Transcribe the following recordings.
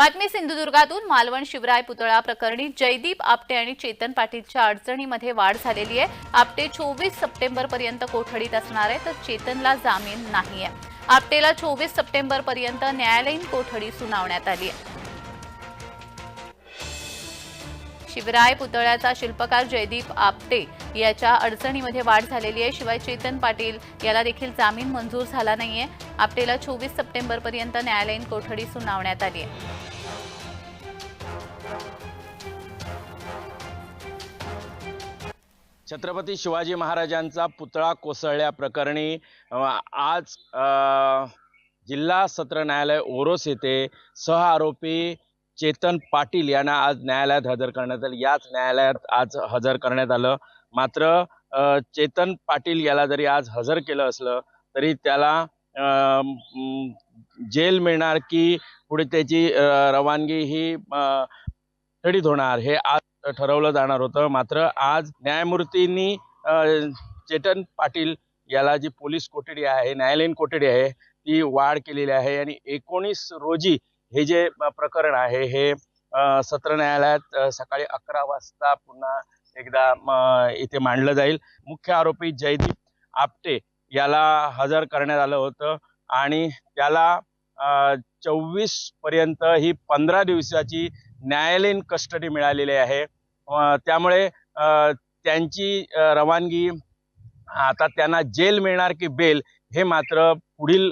बातमी सिंधुदुर्गातून मालवण शिवराय पुतळा प्रकरणी जयदीप आपटे आणि चेतन पाटीलच्या अडचणीमध्ये वाढ झालेली आहे. आपटे चोवीस सप्टेंबर पर्यंत कोठडीत असणार आहे तर चेतनला जामीन नाही आहे आपटेला चोवीस सप्टेंबर पर्यंत न्यायालयीन कोठडी सुनावण्यात आली आहे. शिवराय पुतळ्याचा शिल्पकार जयदीप आपटे याच्या अडचणीमध्ये वाढ झालेली आहे. शिवाय चेतन पाटील याला देखील जामीन मंजूर झाला नाहीये. आपटेला चोवीस सप्टेंबर पर्यंत न्यायालयीन कोठडी सुनावण्यात आली आहे. छत्रपती शिवाजी महाराजांचा पुतळा कोसळल्याप्रकरणी आज जिल्हा सत्र न्यायालय ओरोस येथे सह आरोपी चेतन पाटील यांना आज न्यायालयात हजर करण्यात आलं. याच न्यायालयात आज हजर करण्यात आलं. मात्र चेतन पाटील याला जरी आज हजर केलं असलं तरी त्याला जेल मिळणार की पुढे त्याची रवानगी ही अ, होणार हे आज ठरवलं जाणार होतं. मात्र आज न्यायमूर्तींनी चेतन पाटील याला जी पोलीस कोठडी आहे न्यायालयीन कोठडी आहे ती वाढ केलेली आहे. आणि एकोणीस रोजी हे जे प्रकरण आहे हे सत्र न्यायालयात सकाळी अकरा वाजता पुन्हा एकदा म, इथे मांडलं जाईल. मुख्य आरोपी जयदीप आपटे याला हजर करण्यात आलं होतं. आणि त्याला चोवीसपर्यंत ही पंधरा दिवसाची न्यायालयीन कस्टडी मिळालेली आहे. त्यामुळे त्यांची रवानगी आता त्यांना जेल मिळणार की बेल हे मात्र पुढील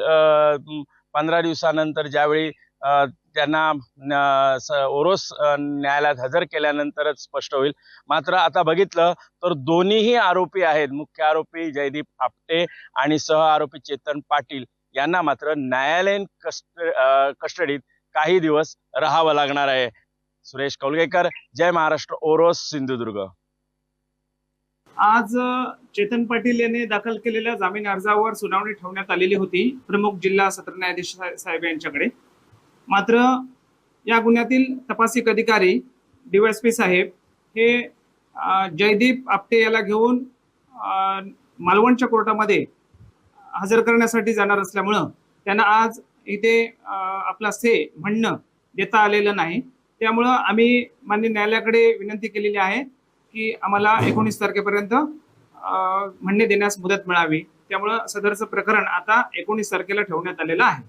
पंधरा दिवसानंतर ज्यावेळी त्यांना न- स- ओरोस न्यायालयात हजर केल्यानंतरच स्पष्ट होईल. मात्र आता बघितलं तर दोन्हीही आरोपी आहेत. मुख्य आरोपी जयदीप आपटे आणि सह आरोपी चेतन पाटील यांना मात्र न्यायालयीन कस्ट कस्टडीत काही दिवस राहावं लागणार आहे. सुरेश कौलगेकर. जय महाराष्ट्र ओरोस सिंधुदुर्ग. आज चेतन पाटील यांनी दाखल केलेल्या जामीन अर्जावर सुनावणी ठेवण्यात आलेली होती प्रमुख जिल्हा सत्र न्यायाधीश साहेब यांच्याकडे. मात्र या गुन्ह्यातील तपासिक अधिकारी डीवायसपी साहेब हे जयदीप आपटे याला घेऊन मालवणच्या कोर्टामध्ये हजर करण्यासाठी जाणार असल्यामुळं त्यांना आज इथे आपला से म्हणणं देता आलेलं नाही. त्यामुळं आम्ही मान्य न्यायालयाकडे विनंती केलेली आहे की आम्हाला एकोणीस तारखेपर्यंत म्हणणे देण्यास मुदत मिळावी. त्यामुळं सदरचं प्रकरण आता एकोणीस तारखेला ठेवण्यात आलेलं आहे.